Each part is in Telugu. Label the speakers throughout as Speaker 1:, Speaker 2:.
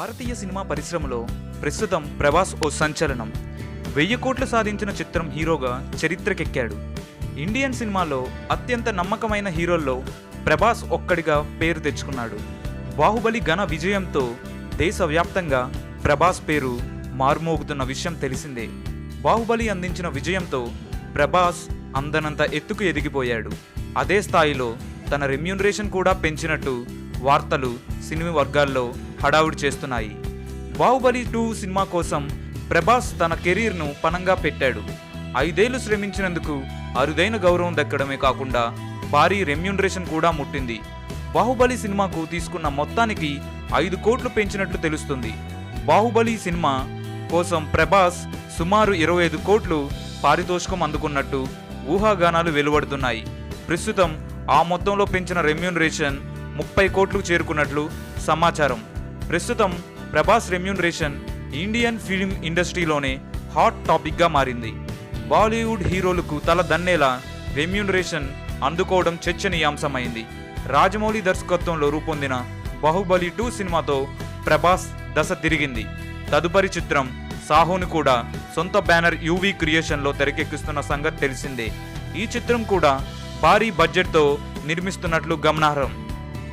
Speaker 1: భారతీయ సినిమా పరిశ్రమలో ప్రస్తుతం ప్రభాస్ ఓ సంచలనం. వెయ్యి కోట్లు సాధించిన చిత్రం హీరోగా చరిత్రకెక్కాడు. ఇండియన్ సినిమాలో అత్యంత నమ్మకమైన హీరోల్లో ప్రభాస్ ఒక్కడిగా పేరు తెచ్చుకున్నాడు. బాహుబలి ఘన విజయంతో దేశవ్యాప్తంగా ప్రభాస్ పేరు మారుమోగుతున్న విషయం తెలిసిందే. బాహుబలి అందించిన విజయంతో ప్రభాస్ అందనంత ఎత్తుకు ఎదిగిపోయాడు. అదే స్థాయిలో తన రెమ్యూనరేషన్ కూడా పెంచినట్టు వార్తలు సినిమా వర్గాల్లో హడావుడి చేస్తున్నాయి. బాహుబలి టూ సినిమా కోసం ప్రభాస్ తన కెరీర్ను పనంగా పెట్టాడు. ఐదేళ్ళు శ్రమించినందుకు అరుదైన గౌరవం దక్కడమే కాకుండా భారీ రెమ్యూనరేషన్ కూడా ముట్టింది. బాహుబలి సినిమాకు తీసుకున్న మొత్తానికి ఐదు కోట్లు పెంచినట్లు తెలుస్తుంది. బాహుబలి సినిమా కోసం ప్రభాస్ సుమారు ఇరవై ఐదు కోట్లు పారితోషికం అందుకున్నట్టు ఊహాగానాలు వెలువడుతున్నాయి. ప్రస్తుతం ఆ మొత్తంలో పెంచిన రెమ్యూనరేషన్ ముప్పై కోట్లు చేరుకున్నట్లు సమాచారం. ప్రస్తుతం ప్రభాస్ రెమ్యూనరేషన్ ఇండియన్ ఫిల్మ్ ఇండస్ట్రీలోనే హాట్ టాపిక్గా మారింది. బాలీవుడ్ హీరోలకు తల దన్నేలా రెమ్యూనరేషన్ అందుకోవడం చర్చనీయాంశమైంది. రాజమౌళి దర్శకత్వంలో రూపొందిన బాహుబలి టూ సినిమాతో ప్రభాస్ దశ తిరిగింది. తదుపరి చిత్రం సాహోను కూడా సొంత బ్యానర్ యూవీ క్రియేషన్లో తెరకెక్కిస్తున్న సంగతి తెలిసిందే. ఈ చిత్రం కూడా భారీ బడ్జెట్తో నిర్మిస్తున్నట్లు గమనార్హం.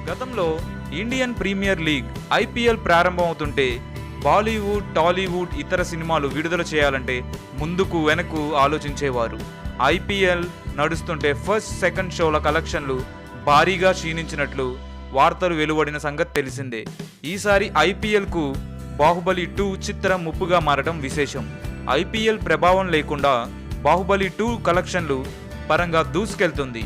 Speaker 1: గతంలో ఇండియన్ ప్రీమియర్ లీగ్ ఐపీఎల్ ప్రారంభమవుతుంటే బాలీవుడ్ టాలీవుడ్ ఇతర సినిమాలు విడుదల చేయాలంటే ముందుకు వెనక్కు ఆలోచించేవారు. ఐపీఎల్ నడుస్తుంటే ఫస్ట్ సెకండ్ షోల కలెక్షన్లు భారీగా క్షీణించినట్లు వార్తలు వెలువడిన సంగతి తెలిసిందే. ఈసారి ఐపీఎల్కు బాహుబలి టూ చిత్రం ముప్పుగా మారడం విశేషం. ఐపీఎల్ ప్రభావం లేకుండా బాహుబలి టూ కలెక్షన్లు పరంగా దూసుకెళ్తుంది.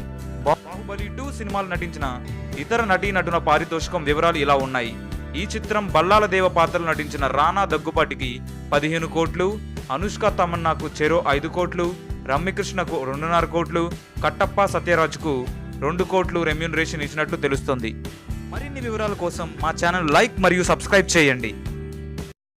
Speaker 1: బా- టూ సినిమాలు నటించిన ఇతర నటీనటుల పారితోషికం వివరాలు ఇలా ఉన్నాయి. ఈ చిత్రం బల్లాల దేవ పాత్రలు నటించిన రానా దగ్గుపాటికి పదిహేను కోట్లు అనుష్క తమన్నాకు చెరో ఐదు కోట్లు రమ్యకృష్ణకు రెండున్నర కోట్లు కట్టప్ప సత్యరాజుకు రెండు కోట్లు రెమ్యూనరేషన్ ఇచ్చినట్లు తెలుస్తుంది. మరిన్ని వివరాల కోసం మా ఛానల్ లైక్ మరియు సబ్స్క్రైబ్ చేయండి.